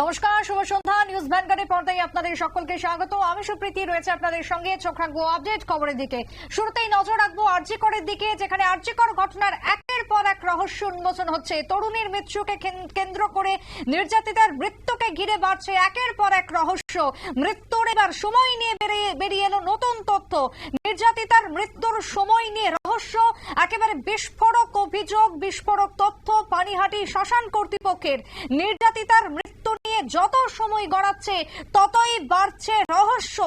নমস্কার, শুভ সন্ধ্যা। নিউজ ভ্যানগার্ডের পর্দায় আপনাদের সকলকে স্বাগত। আমি সুপ্রীতি, রয়েছে আপনাদের সঙ্গে। চোখ রাখব আপডেট খবরের দিকে। শুরুতেই নজর রাখব আর্যিকরের দিকে, যেখানে আর্যিকর ঘটনার একের পর এক রহস্য উন্মোচন হচ্ছে। তরুণীর মৃত্যুকে কেন্দ্র করে নির্যাতিতার মৃত্যুকে ঘিরে বাড়ছে একের পর এক রহস্য। মৃত্যুর এবার সময় নিয়ে বেরিয়ে বেরিয়ে এলো নতুন তথ্য। নির্যাতিতার মৃত্যুর সময় নিয়ে রহস্য। একেবারে বিস্ফোরক অভিযোগ, বিস্ফোরক তথ্য পানিহাটি শ্মশান কর্তৃপক্ষের। নির্যাতিতার মৃত্যু নিয়ে যত সময় গড়াচ্ছে, ততই বাড়ছে রহস্য।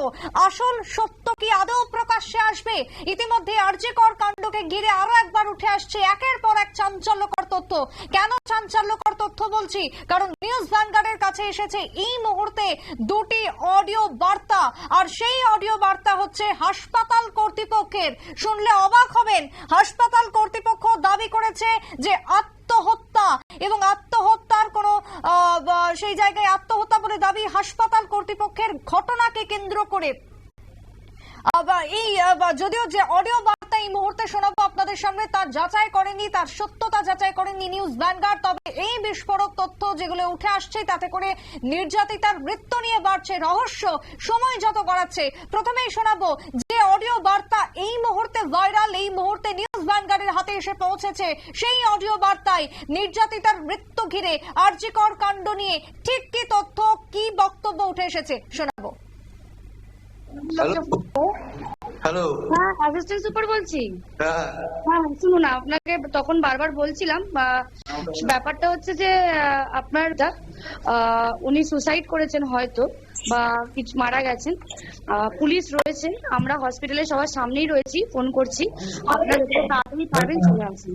আসল সত্য কি আদৌ প্রকাশ্যে আসবে? ইতিমধ্যে আর্যিকর কাণ্ডকে ঘিরে আরও একবার উঠে আসছে একের পর এক চাঞ্চল্যকর তথ্য। কেন চাঞ্চল্যকর তথ্য বলছি? কারণ নিউজ ভ্যানগার্ডের কাছে এসেছে এই মুহূর্তে দুটি অডিও বার্তা, আর সেই অডিও বার্তা হচ্ছে হাসপাতাল কর্তৃপক্ষের। শুনলে অবাক হবেন, হাসপাতাল কর্তৃপক্ষ দাবি করেছে যে আত্মহত্যা এবং আত্মহত্যার কোনো সেই জায়গায় আত্মহত্যা বলে দাবি হাসপাতাল কর্তৃপক্ষের ঘটনাকে কেন্দ্র করে। এই যদিও যে অডিও বার্তা এই মুহূর্তে শোনাবো আপনাদের সামনে। তার যাচাই করেনি তার সত্যতা যাচাই করেনি নিউজ ভ্যানগার্ড। তবে এই বিস্ফোরক তথ্য যেগুলো উঠে আসছে, তাতে করে নির্যাতিতার মৃত্যু নিয়ে বাড়ছে রহস্য, সময় যত গড়াচ্ছে। প্রথমেই শোনাবো যে অডিও বার্তা এই মুহূর্তে ভাইরাল, এই মুহূর্তে নিউজ ভ্যানগার্ডের হাতে এসে পৌঁছেছে। সেই অডিও বার্তায় নির্যাতিতার মৃত্যু ঘিরে আর্যিকর কাণ্ড নিয়ে ঠিক কি তথ্য, কি বক্তব্য উঠে এসেছে? শোনাবো। হ্যালো হ্যাঁ অ্যাসিস্ট্যান্ট সুপার বলছি। হ্যাঁ। হ্যাঁ শুনুন আপনাকে তখন বারবার বলছিলাম ব্যাপারটা হচ্ছে যে আপনার উনি সুসাইড করেছেন হয়তো বা কিছু মারা গেছেন পুলিশ রয়েছেন আমরা হসপিটালে সবার সামনেই রয়েছি ফোন করছি। আপনার তাড়াতাড়ি পারবেন চলে আসুন।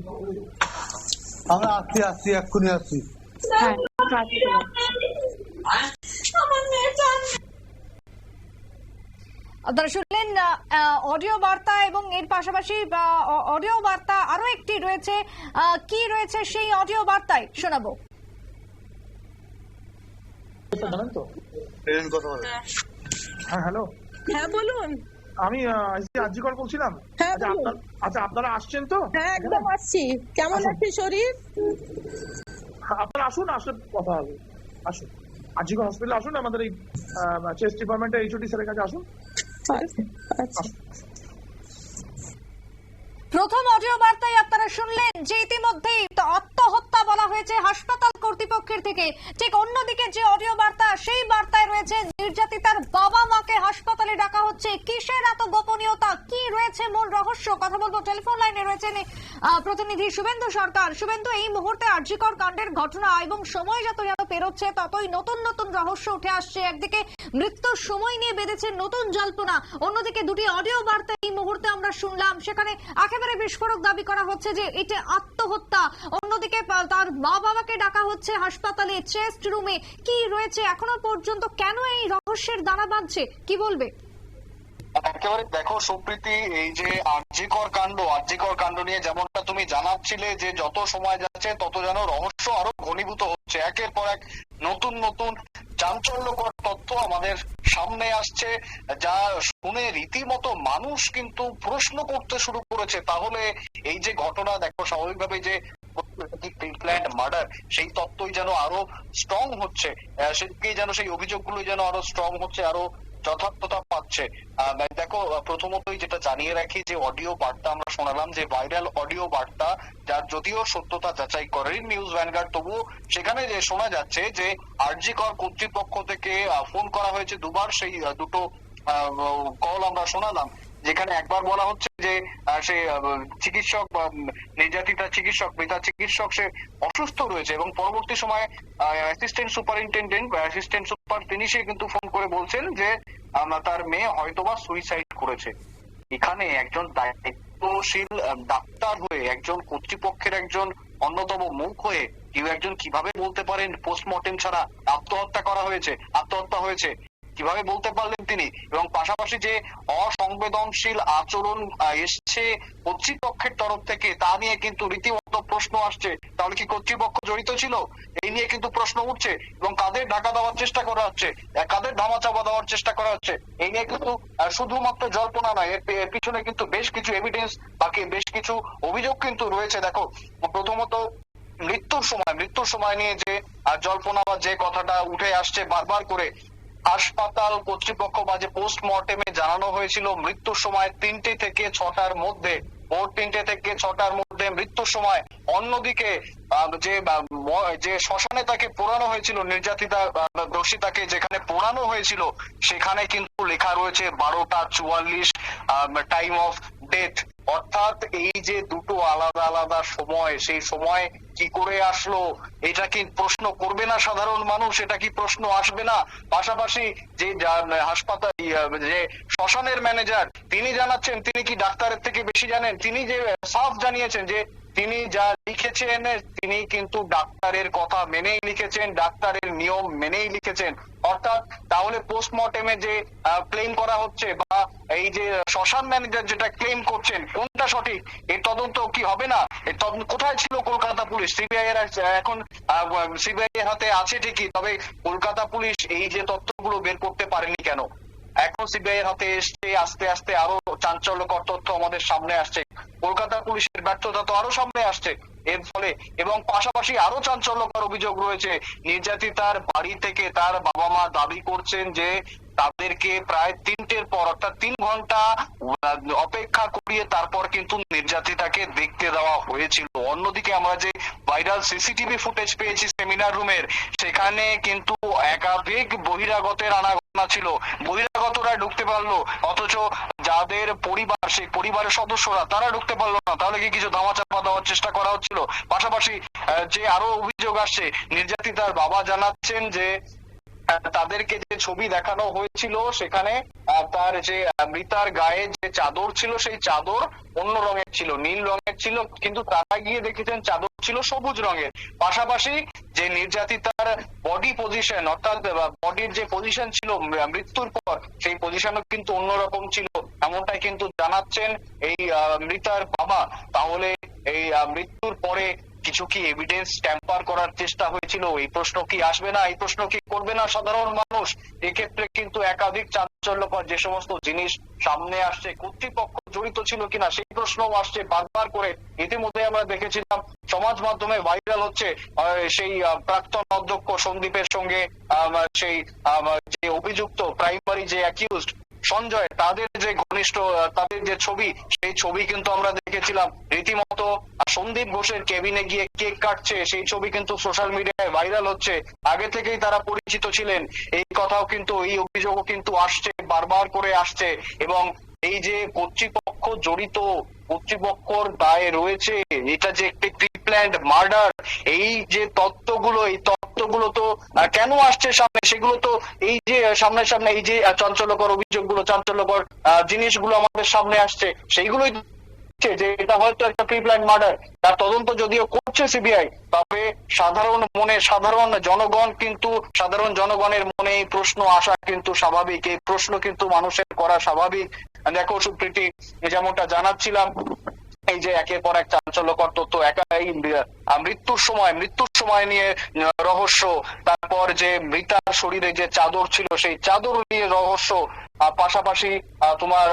আমরা আসছি আসছি এক্ষুনি আসছি। হ্যাঁ তাড়াতাড়ি। চলে আসুন। আপনারা শুনলেন অডিও বার্তা এবং এর পাশাপাশি অডিও বার্তা আরও একটি রয়েছে। আহ, কি রয়েছে সেই অডিও বার্তায়? শোনাবো। জানেন তো ট্রেন কথা বলে। হ্যাঁ। হ্যালো। হ্যাঁ বলুন। আমি আজজি কল বলছিলাম হ্যাঁ, আচ্ছা আপনার আচ্ছা আপনারা আসছেন তো? হ্যাঁ একদম আসছি। কেমন আসুন। আছে শরীর? আপনারা আসুন আসলে কথা হবে। আসুন। আজজি হসপিটালে আসুন আমাদের এই চেস্ট ডিপার্টমেন্টে এইচওডি স্যারের কাছে আসুন। আচ্ছা আচ্ছা প্রথম অডিও বার্তায় আপনারা শুনলেন যে ইতিমধ্যেই আত্মহত্যা বলা হয়েছে হাসপাতাল। কর্তৃপক্ষের থেকে। ঠিক অন্যদিকে যে অডিও বার্তা, সেই বার্তায় রয়েছে নির্যাতিতার বাবা মাকে হাসপাতালে ডাকা হচ্ছে। কিসের এত গোপনীয়তা? কি রয়েছে মূল রহস্য? কথা বলব টেলিফোন লাইনে রয়েছেন প্রতিনিধি শুভেন্দু সরকার। শুভেন্দু, এই মুহূর্তে আর্যিকর কাণ্ডের ঘটনা এবং সময় যত যত পেরোচ্ছে, ততই নতুন নতুন রহস্য উঠে আসছে। একদিকে মৃত্যুর সময় নিয়ে বেঁধেছে নতুন জল্পনা, অন্যদিকে দুটি অডিও বার্তা এই মুহূর্তে আমরা শুনলাম। সেখানে একেবারে বিস্ফোরক দাবি করা হচ্ছে যে এটা আত্মহত্যা। অন্যদিকে তার মা বাবাকে ডাকা হচ্ছে হাসপাতালে চেস্ট রুমে। কি রয়েছে এখনও পর্যন্ত? কেন এই রহস্যের দানা বাঁধছে? কি বলবে? একেবারে দেখো, সুপ্রীতি, এই যে আর্যিকর কাণ্ড আর্যিকর কাণ্ড নিয়ে যেমনটা তুমি জানাচ্ছিলে যে যত সময় যাচ্ছে, তত যেন রহস্য আরও ঘনীভূত হচ্ছে। একের পর এক নতুন নতুন চাঞ্চল্যকর তথ্য আমাদের সামনে আসছে, যা শুনে রীতিমতো মানুষ কিন্তু প্রশ্ন করতে শুরু করেছে। তাহলে এই যে ঘটনা, দেখো স্বাভাবিকভাবে যে প্ল্যান্ট মার্ডার সেই তত্ত্বই যেন আরও স্ট্রং হচ্ছে সেদিকেই যেন সেই অভিযোগগুলো যেন আরও স্ট্রং হচ্ছে আরও যথার্থতা পাচ্ছে। আহ, দেখো প্রথমতই যেটা জানিয়ে রাখি যে অডিও বার্তা আমরা শোনালাম যে ভাইরাল অডিও বার্তা যার যদিও সত্যতা যাচাই করেন নিউজ ভ্যানগার্ড তবুও সেখানে যে শোনা যাচ্ছে যে আরজিকর কর্তৃপক্ষ থেকে ফোন করা হয়েছে দুবার সেই দুটো কল আমরা শোনালাম। যেখানে একবার বলা হচ্ছে যে সে চিকিৎসক বা নির্যাতিতা চিকিৎসক, মৃতা চিকিৎসক সে অসুস্থ রয়েছে এবং পরবর্তী সময়ে অ্যাসিস্ট্যান্ট সুপারিনটেন্ডেন্ট বা অ্যাসিস্ট্যান্ট সুপার তিনি সে কিন্তু ফোন করে বলছেন যে তার মেয়ে হয়তোবা সুইসাইড করেছে। এখানে একজন দায়িত্বশীল ডাক্তার হয়ে একজন কর্তৃপক্ষের একজন অন্যতম মুখ হয়ে কেউ একজন কীভাবে বলতে পারেন? পোস্টমর্টেম ছাড়া আত্মহত্যা করা হয়েছে, আত্মহত্যা হয়েছে। কীভাবে বলতে পারলেন তিনি? এবং পাশাপাশি যে অসংবেদনশীল আচরণ এসছে কর্তৃপক্ষের তরফ থেকে, তা নিয়ে কিন্তু রীতিমতো প্রশ্ন আসছে। তাহলে কি কর্তৃপক্ষ জড়িত ছিল? এই নিয়ে কিন্তু প্রশ্ন উঠছে এবং কাদের ঢাকা দেওয়ার চেষ্টা করা হচ্ছে? কাদের ধামাচাপা দেওয়ার চেষ্টা করা হচ্ছে? এই নিয়ে কিন্তু শুধুমাত্র জল্পনা নয়, এর পিছনে কিন্তু বেশ কিছু এভিডেন্স বাকি বেশ কিছু অভিযোগ কিন্তু রয়েছে। দেখো, প্রথমত মৃত্যুর সময় মৃত্যুর সময় নিয়ে যে জল্পনা বা যে কথাটা উঠে আসছে বারবার করে হাসপাতাল কর্তৃপক্ষ যে পোস্টমর্টেমে জানানো হয়েছিল, মৃত্যুর সময় তিনটে থেকে ছটার মধ্যে, ভোর তিনটে থেকে ছটার মধ্যে মৃত্যুর সময় অন্যদিকে যে যে শ্মশানে তাকে পোড়ানো হয়েছিল, নির্যাতিতা দোষী দোষিতাকে যেখানে পোড়ানো হয়েছিল, সেখানে কিন্তু লেখা রয়েছে বারোটা চুয়াল্লিশ টাইম অফ ডেথ অর্থাৎ এই যে দুটো আলাদা আলাদা সময়, সেই সময় কি করে আসলো? এটা কি প্রশ্ন করবে না সাধারণ মানুষ? এটা কি প্রশ্ন আসবে না? পাশাপাশি যে হাসপাতাল যে শ্মশানের ম্যানেজার তিনি জানাচ্ছেন, তিনি কি ডাক্তারের থেকে বেশি জানেন? তিনি যে, সাফ জানিয়েছেন যে তিনি যা লিখেছেন, তিনি কিন্তু ডাক্তারের কথা মেনেই লিখেছেন, ডাক্তারের নিয়ম মেনেই লিখেছেন। অর্থাৎ তাহলে পোস্টমর্টেমে যে ক্লেম করা হচ্ছে বা এই যে শ্মশান ম্যানেজার যেটা ক্লেম করছেন, কোনটা সঠিক? এর তদন্ত কি হবে না? তদন্ত কোথায় ছিল কলকাতা পুলিশ? সিবিআই এর এখন সিবিআই এর হাতে আছে ঠিকই, তবে কলকাতা পুলিশ এই যে তথ্যগুলো বের করতে পারেনি কেন? এখন সিবিআই হাতে এসছে আস্তে আস্তে আরও চাঞ্চল্যকর তথ্য আমাদের সামনে আসছে। কলকাতা পুলিশের ব্যর্থতা তো আরও সামনে আসছে। এর ফলে এবং পাশাপাশি আরও চাঞ্চল্যকর অভিযোগ রয়েছে নির্যাতিতার বাড়ি থেকে তার বাবা মা দাবি করছেন যে তাদেরকে প্রায় তিনটের পর, অর্থাৎ তিন ঘণ্টা অপেক্ষা করিয়ে তারপর কিন্তু নির্যাতিতাকে দেখতে দেওয়া হয়েছিল। অন্যদিকে আমরা যে ভাইরাল সিসিটিভি ফুটেজ পেয়েছি সেমিনার রুমের, সেখানে কিন্তু একাধিক বহিরাগতের ছিল। বহিরাগতরা ঢুকতে পারল, অথচ যাদের পরিবার, সেই পরিবারের সদস্যরা, তারা ঢুকতে পারল না। তাহলে কি কিছু দেওয়ার চেষ্টা করা হচ্ছিল? পাশাপাশি যে আরও অভিযোগ আসছে নির্যাতিতার বাবা জানাচ্ছেন যে তাদেরকে যে ছবি দেখানো হয়েছিল, সেখানে তার যে মৃতার গায়ে যে চাদর ছিল, সেই চাদর অন্য রঙের ছিল, নীল রঙের ছিল, কিন্তু তারা গিয়ে দেখেছেন চাদর ছিল সবুজ রঙের। পাশাপাশি যে নির্যাতিতার বডি পজিশন অর্থাৎ বডির যে পজিশন ছিল মৃত্যুর পর, সেই পজিশনও কিন্তু অন্যরকম ছিল। এমনটাই কিন্তু জানাচ্ছেন এই মৃতার বাবা। তাহলে এই মৃত্যুর পরে কিছু কি এভিডেন্স ট্যাম্পার করার চেষ্টা হয়েছিল? এই প্রশ্ন কি আসবে না? এই প্রশ্ন কি করবে না সাধারণ মানুষ? এক্ষেত্রে কিন্তু একাধিক চাঞ্চল্যকর যে সমস্ত জিনিস সামনে আসছে, কর্তৃপক্ষ জড়িত ছিল কিনা সেই প্রশ্ন আসছে বারবার করে। ইতিমধ্যে আমরা দেখেছিলাম সমাজ মাধ্যমে ভাইরাল হচ্ছে সেই প্রাক্তন অধ্যক্ষ সন্দীপের সঙ্গে সেই যে অভিযুক্ত প্রাইমারি যে অ্যাকিউজড সঞ্জয়, তাদের যে ঘনিষ্ঠ তাদের যে ছবি, সেই ছবি কিন্তু আমরা দেখেছিলাম রীতিমতো। সন্দীপ ঘোষের কেবিনে গিয়ে কেক কাটছে, সেই ছবি কিন্তু সোশ্যাল মিডিয়ায় ভাইরাল হচ্ছে। আগে থেকেই তারা পরিচিত ছিলেন। এই কথাও কিন্তু, এই অভিযোগও কিন্তু আসছে, বারবার করে আসছে। এবং এই যে কর্তৃপক্ষ জড়িত কর্তৃপক্ষর দায়ে রয়েছে। এটা যে একটি প্রিপ্ল্যান্ড মার্ডার এই যে তত্ত্বগুলো, এই তত্ত্বগুলো তো কেন আসছে সামনে? সেগুলো তো এই যে সামনে সামনে এই যে চাঞ্চল্যকর অভিযোগগুলো, চাঞ্চল্যকর জিনিসগুলো আমাদের সামনে আসছে, সেইগুলোই যে এটা হয়তো একটা প্রিপ্ল্যান মার্ডার তার তদন্ত যদিও করছে সিবিআই তবে সাধারণ মনে, সাধারণ জনগণ কিন্তু, সাধারণ জনগণের মনে এই প্রশ্ন আসা কিন্তু স্বাভাবিক। এই প্রশ্ন কিন্তু মানুষের করা স্বাভাবিক। দেখো, সুপ্রীতি, যেমনটা জানাচ্ছিলাম, এই যে একের পর এক চাঞ্চল্যকর তথ্য একা এই মৃত্যুর সময় মৃত্যুর সময় নিয়ে রহস্য। তারপর যে মৃতার শরীরে যে চাদর ছিল, সেই চাদর নিয়ে রহস্য। পাশাপাশি তোমার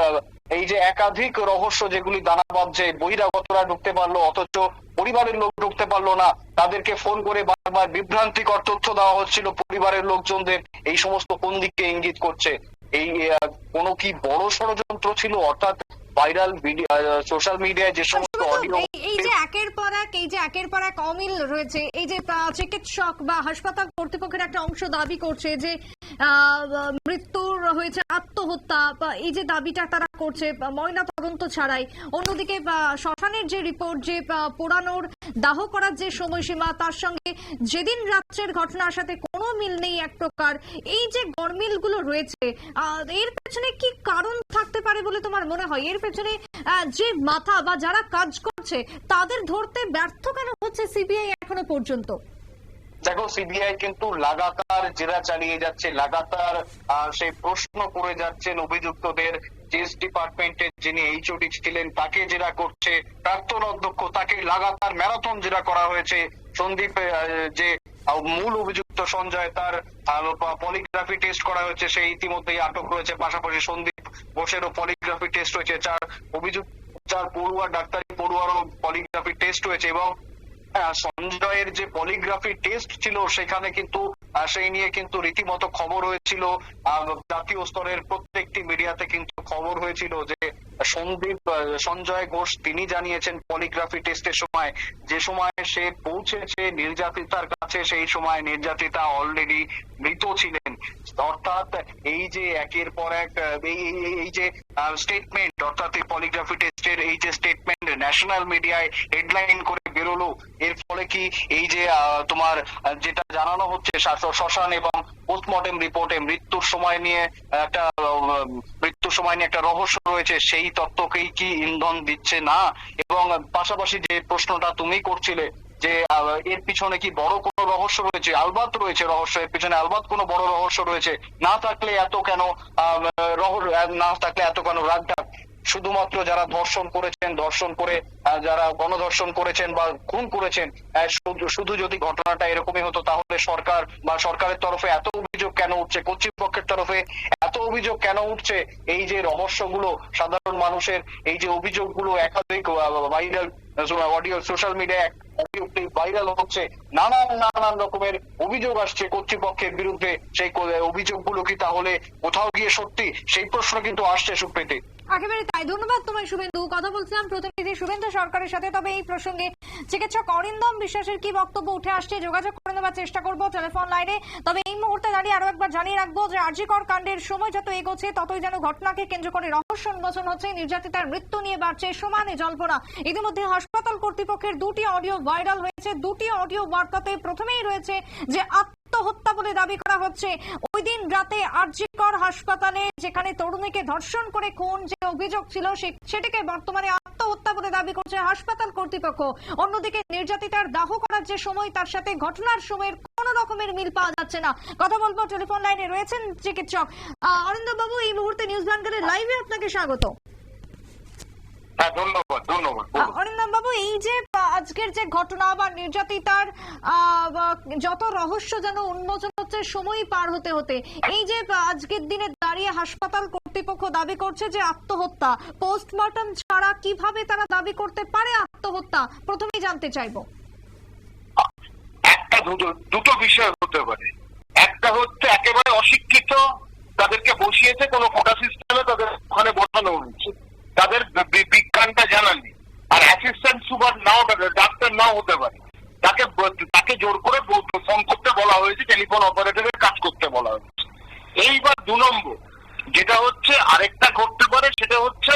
এই যে একাধিক রহস্য যেগুলি দানা বাঁধছে বহিরাগতরা ঢুকতে পারল অথচ পরিবারের লোক ঢুকতে পারল না। তাদেরকে ফোন করে বারবার বিভ্রান্তিকর তথ্য দেওয়া হচ্ছিল পরিবারের লোকজনদের। এই সমস্ত কোন দিকে ইঙ্গিত করছে? এই কোনো কি বড় ষড়যন্ত্র ছিল? অর্থাৎ ভাইরাল ভিডিও সোশ্যাল মিডিয়ায় যে সমস্ত অডিও এই- এই যে একের পর এক এই যে একের পর এক অমিল রয়েছে এই যে চিকিৎসক বা হাসপাতাল কর্তৃপক্ষের একটা অংশ দাবি করছে যে মৃত্যুর হয়েছে আত্মহত্যা এই যে দাবিটা তারা করছে ময়না তদন্ত ছাড়াই। অন্যদিকে শ্মশানের যে রিপোর্ট, যে পোড়ানোর দাহ করার যে সময়সীমা, তার সঙ্গে যেদিন রাত্রের ঘটনার সাথে কোনো মিল নেই এক প্রকার, এই যে গরমিলগুলো রয়েছে এর পেছনে কি কারণ থাকতে পারে বলে তোমার মনে হয়? এর পেছনে যে মাথা, বা যারা কাজ করছে, তাদের ধরতে ব্যর্থ কেন হচ্ছে সিবিআই এখনও পর্যন্ত? দেখো সিবিআই কিন্তু লাগাতার জেরা চালিয়ে যাচ্ছে, লাগাতার সেই প্রশ্ন করে যাচ্ছেন অভিযুক্তদের। চেস ডিপার্টমেন্টের যিনি এইচওডি ছিলেন, তাকে জেরা করছে। প্রাক্তন অধ্যক্ষ, তাকে লাগাতার ম্যারাথন জেরা করা হয়েছে। সন্দীপ যে মূল অভিযুক্ত সঞ্জয়, তার পলিগ্রাফি টেস্ট করা হয়েছে সেই ইতিমধ্যেই আটক রয়েছে। পাশাপাশি সন্দীপ ঘোষেরও পলিগ্রাফি টেস্ট হয়েছে চার অভিযুক্ত, চার পড়ুয়া, ডাক্তারি পড়ুয়ারও পলিগ্রাফি টেস্ট হয়েছে এবং সঞ্জয়ের যে পলিগ্রাফি টেস্ট ছিল, সেখানে কিন্তু সেই নিয়ে কিন্তু রীতিমতো খবর হয়েছিল। জাতীয় স্তরের প্রত্যেকটি মিডিয়াতে কিন্তু খবর হয়েছিল যে, সন্দীপ সঞ্জয় ঘোষ, তিনি জানিয়েছেন পলিগ্রাফি টেস্টের সময়, যে সময় সে পৌঁছেছে নির্যাতিতার কাছে, সেই সময় নির্যাতিতা অলরেডি মৃত ছিলেন। অর্থাৎ এই যে একের পর এক এই যে স্টেটমেন্ট অর্থাৎ এই পলিগ্রাফি টেস্টের এই যে স্টেটমেন্ট ন্যাশনাল মিডিয়ায় হেডলাইন করে বেরোলো, এর ফলে কি এই যে তোমার যেটা জানানো হচ্ছে শ্মশান এবং পোস্টমর্টেম রিপোর্টে মৃত্যুর সময় নিয়ে একটা মৃত্যুর সময় নিয়ে একটা রহস্য রয়েছে, সেই তত্ত্বকেই কি ইন্ধন দিচ্ছে না? এবং পাশাপাশি যে প্রশ্নটা তুমি করছিলে যে এর পিছনে কি বড় কোনো রহস্য রয়েছে? আলবাত রয়েছে রহস্য, এর পিছনে আলবাত কোনো বড় রহস্য রয়েছে? না থাকলে এত কেন না থাকলে এত কেন রাগটা? শুধুমাত্র যারা ধর্ষণ করেছেন, ধর্ষণ করে যারা গণধর্ষণ করেছেন বা খুন করেছেন শুধু- যদি ঘটনাটা এরকমই হতো, তাহলে সরকার বা সরকারের তরফে এত অভিযোগ কেন উঠছে, কর্তৃপক্ষের তরফে এত অভিযোগ কেন উঠছে? এই যে রহস্যগুলো সাধারণ মানুষের, এই যে অভিযোগগুলো একাধিক ভাইরাল অডিও সোশ্যাল মিডিয়ায় ভাইরাল হচ্ছে, নানান নানান রকমের অভিযোগ আসছে কর্তৃপক্ষের বিরুদ্ধে। সেই, অভিযোগগুলো কি তাহলে কোথাও গিয়ে সত্যি? সেই প্রশ্ন কিন্তু আসছে সুপ্রীতি একেবারে তাই। ধন্যবাদ তোমায়, শুভেন্দু। কথা বলছিলাম প্রতিনিধি শুভেন্দু সরকারের সাথে, তবে এই প্রসঙ্গে চিকিৎসক অরিন্দম বিশ্বাসের কি বক্তব্য উঠে আসছে যোগাযোগ করে নেওয়ার চেষ্টা করব টেলিফোন লাইনে। তবে এই মুহূর্তে দাঁড়িয়ে আরও একবার জানিয়ে রাখব যে আরজিকর কাণ্ডের সময় যত এগোচ্ছে, ততই যেন ঘটনাকে কেন্দ্র করে রহস্য উন্মোচন হচ্ছে। নির্যাতিতার মৃত্যু নিয়ে বাড়ছে সমানে জল্পনা। ইতিমধ্যে হাসপাতাল কর্তৃপক্ষের দুটি অডিও ভাইরাল হয়েছে। দুটি অডিও বার্তাতে প্রথমেই রয়েছে যে আত্মহত্যা বলে দাবি করা হচ্ছে। দিন রাতে আরজিকর হাসপাতালে যেখানে তরুণীকে ধর্ষণ করে খুন যে অভিযোগ ছিল সেটাকে বর্তমানে আত্মহত্যা বলে দাবি করছে হাসপাতাল কর্তৃপক্ষ। অন্যদিকে নির্যাতিতার দাহ করার যে সময় তার সাথে ঘটনার সময়ের কোন রকমের মিল পাওয়া যাচ্ছে না। কথা বলব টেলিফোন লাইনে রয়েছেন চিকিৎসক অরিন্দম বাবু এই মুহূর্তে নিউজ ব্যাংকের লাইভে আপনাকে স্বাগত। হ্যাঁ ধন্যবাদ ধন্যবাদ অরিন্দম বাবু এই যে আজকের যে ঘটনা বা নির্যাতিতার আহ, যত রহস্য যেন উন্মোচন হচ্ছে সময় পার হতে হতে। এই যে আজকের দিনে দাঁড়িয়ে হাসপাতাল কর্তৃপক্ষ দাবি করছে যে আত্মহত্যা। পোস্টমর্টম ছাড়া কীভাবে তারা দাবি করতে পারে আত্মহত্যা? প্রথমেই জানতে চাইব। একটা দুটো দুটো বিষয় হতে পারে। একটা হচ্ছে একেবারে অশিক্ষিত, তাদেরকে বসিয়েছে কোনো কোটা সিস্টেমে, তাদের ওখানে বসানো হয়েছে তাদের বিজ্ঞানটা জানা নেই আর অ্যাসিস্ট্যান্ট সুপার নাও, ডাক্তার নাও হতে পারে। তাকে তাকে জোর করে ফোন করতে বলা হয়েছে টেলিফোন অপারেটরের কাজ করতে বলা হয়েছে। এইবার দু নম্বর, যেটা হচ্ছে আরেকটা করতে পারে, সেটা হচ্ছে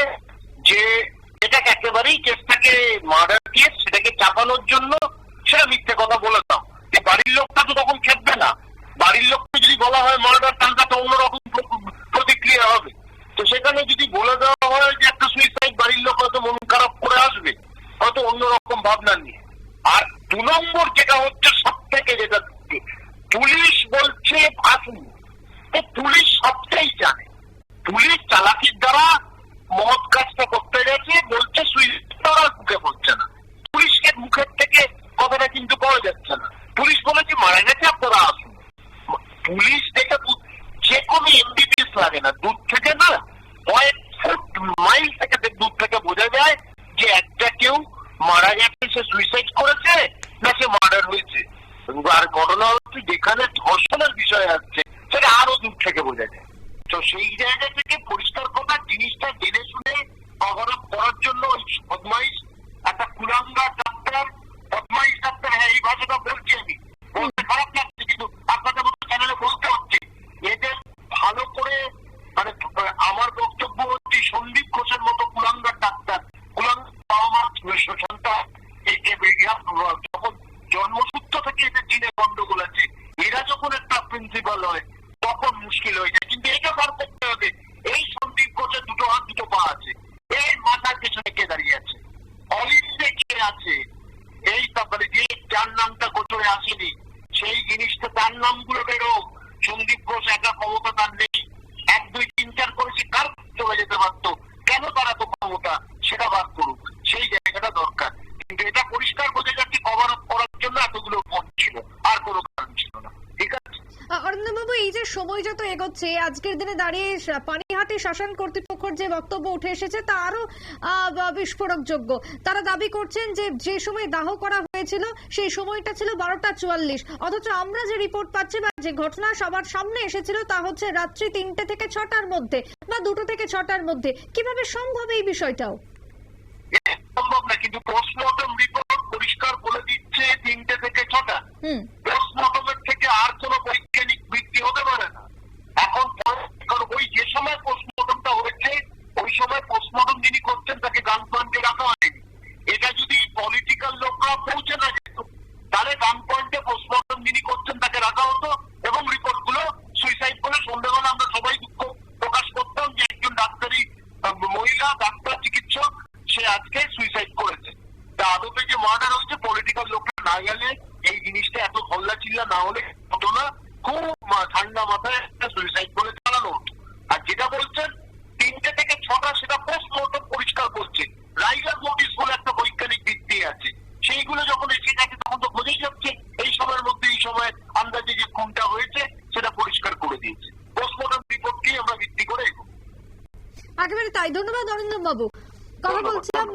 আজকের দিনে দাঁড়িয়ে পানিহাটি শাসন কর্তৃপক্ষের যে বক্তব্য উঠে এসেছে তা আরও আহ, বা- বিস্ফোরকযোগ্য। তারা দাবি করছেন যে যে সময় দাহ করা হয়েছিল সেই সময়টা ছিল বারোটা চুয়াল্লিশ। অথচ আমরা যে রিপোর্ট পাচ্ছি বা যে ঘটনা সবার সামনে এসেছিল তা হচ্ছে রাত্রি তিনটে থেকে ছটার মধ্যে বা দুটো থেকে ছটার মধ্যে। কীভাবে সম্ভব এই বিষয়টাও? সম্ভব না কিন্তু পোস্টমর্টম রিপোর্ট পরিষ্কার বলে দিচ্ছে তিনটে থেকে ছটা। পোস্টমর্টমের থেকে আর কোনো বৈজ্ঞানিক ভিত্তি হতে পারে না। ওই যে সময় পোস্টমর্টমটা হয়েছে, ওই সময় পোস্টমর্টম যিনি করছেন তাকে গান পয়েন্টে রাখা হয়নি। এটা যদি পলিটিক্যাল তাই ধন্যবাদ অরিন্দম বাবু কথা বলছিলাম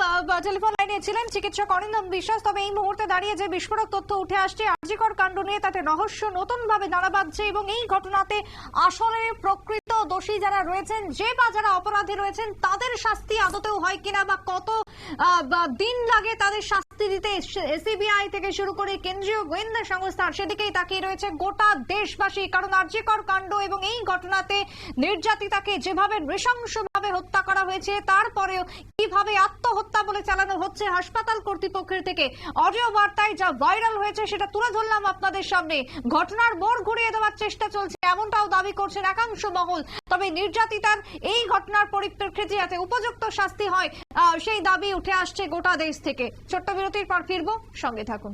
টেলিফোন লাইনে ছিলেন চিকিৎসক অরিন্দম বিশ্বাস। তবে এই মুহূর্তে দাঁড়িয়ে যে বিস্ফোরক তথ্য উঠে আসছে আর্যিকর কাণ্ড নিয়ে তাতে রহস্য নতুন ভাবে দাঁড়া বাঁধছে এবং এই ঘটনাতে আসলে প্রকৃত দোষী যারা রয়েছেন যে বা যারা অপরাধী রয়েছেন তাদের শাস্তি আদতেও হয় কিনা বা কত দিন লাগে তাদের শাস্তি দিতে এসিবিআই থেকে শুরু করে কেন্দ্রীয় গোয়েন্দা সংস্থা সেদিকেই তাকিয়ে রয়েছে গোটা দেশবাসী। কারণ আর্যিকর কাণ্ড এবং এই ঘটনাতে নির্যাতিতাকে যেভাবে নৃশংসভাবে হত্যা করা হয়েছে, তারপরেও কীভাবে আত্মহত্যা বলে চালানো হচ্ছে হাসপাতাল কর্তৃপক্ষের থেকে? অডিও বার্তায় যা ভাইরাল হয়েছে সেটা তুলে ধরলাম আপনাদের সামনে। ঘটনার মোড় ঘুরিয়ে দেওয়ার চেষ্টা চলছে, এমনটাও দাবি করছেন একাংশ মহল। তবে নির্যাতিতার এই ঘটনার পরিপ্রেক্ষিতে যাতে উপযুক্ত শাস্তি হয় সেই দাবি উঠে আসছে গোটা দেশ থেকে। ছোট্ট বিরতির পর ফিরবো, সঙ্গে থাকুন।